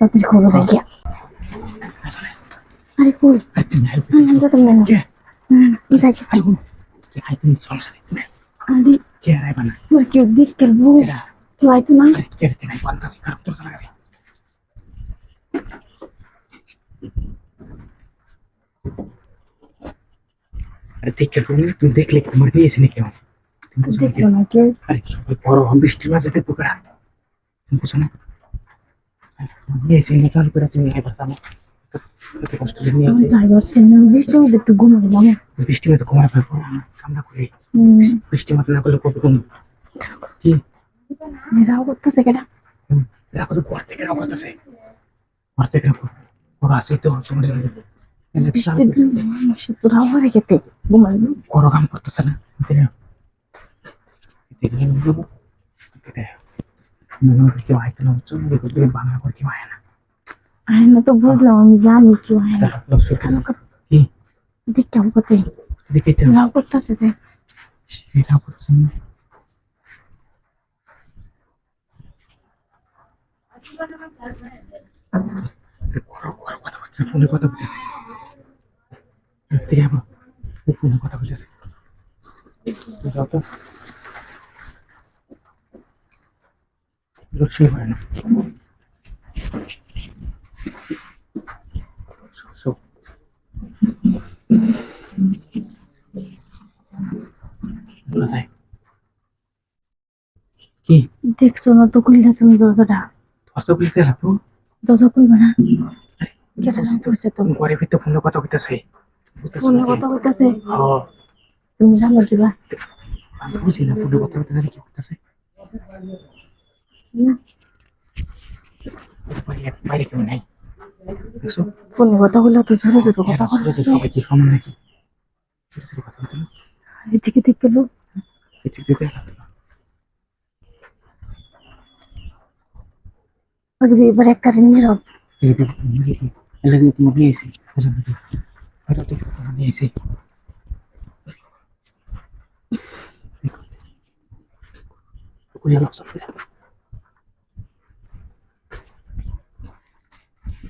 তাড়াতাড়ি করব যাই গিয়া আসলে আরে কই আরে তুমি আরে না না যেতাম না কে না যাই গিয়া আরে কোনো কে আই তুমি সমস্যা নেই তুমি আরে কে আরে বানা তোর কেউ দেখ করব কেডা কেউ আইতো না আরে কে কে নাই বানা খারাপ তোর লাগা দে আরে দেখে তুমি তুমি দেখলে কি তোমার নিয়েছি নাকি আমার তুমি বুঝো নাকি দেখল না কেউ আরে কি সবাই বড় হম বৃষ্টির মাঝে দেখব কারা তুমি বুঝো না নিয়েছি না চালু করে তুমি এবার জানো। কত কষ্ট করে নিয়ে আসি। ভাবছি না বৃষ্টির মধ্যে একটু ঘুমাইলাম বৃষ্টি মতো ঘুমায় পাবো কামনা করি। বৃষ্টি মতো না করলে কবে ঘুম? কি? রাও করতেছে কেটা হুম, রাখো তো ঘর থেকে রাখো করতেছে। ঘর থেকে রাখো ওরা আছে তো তোমার রাও গেতে ঘুমাইলো করো। কাম করতেছে না। দেখে দেখে হয় কেউ আইতো না বুঝছ দেখো বাংলা করে কেউ আয় না আরে না তো বুঝলাম আমি জানি কেউ কথা বলছে কথা বলতেছে যাও তো লক্ষ্মী হয় না শো, শো। কোথায়? কি দেখছ না তো খুললে তুমি দরজাটা দশটা বুঝতে লাগবো দরজা খুলবে না কেটা রাও করছে তো ঘরের ভিতরে ফোনে কথা কইতেছে ফোনে কথা বলতেছে হ্যাঁ তুমি জানো কিবা আমি বুঝি না ফোনে কথা কইতেছে কি কইতেছে বাইরে কথা বললে তো ছোট ছোট সবাই কি সমান কথা বলতে এদিকে দিকে লোক এদিক দিয়ে দেখা তো না। যদি এবার একটা নীরব এই দিক এই দিক এলা দিয়ে তোমার নিয়ে এসে বুঝলেন নাকি এটা দেখতে তোমার নিয়ে এসে কুড়ি আলো সব ফিরে করো কুড়ি কি আজকে মনে করো পরে নীরব বুঝছ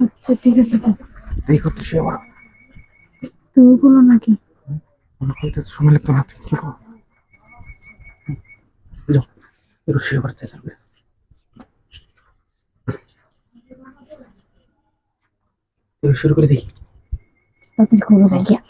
আচ্ছা ঠিক আছে করতে শুয়ে পড়ো তুমি বলো নাকি? মনে করতে সময় লাগতো না তুমি কি করো? যাও একটু শুয়ে পড়তে চাইবে শুরু করে দেখি। তারপরে করব যাই গিয়া।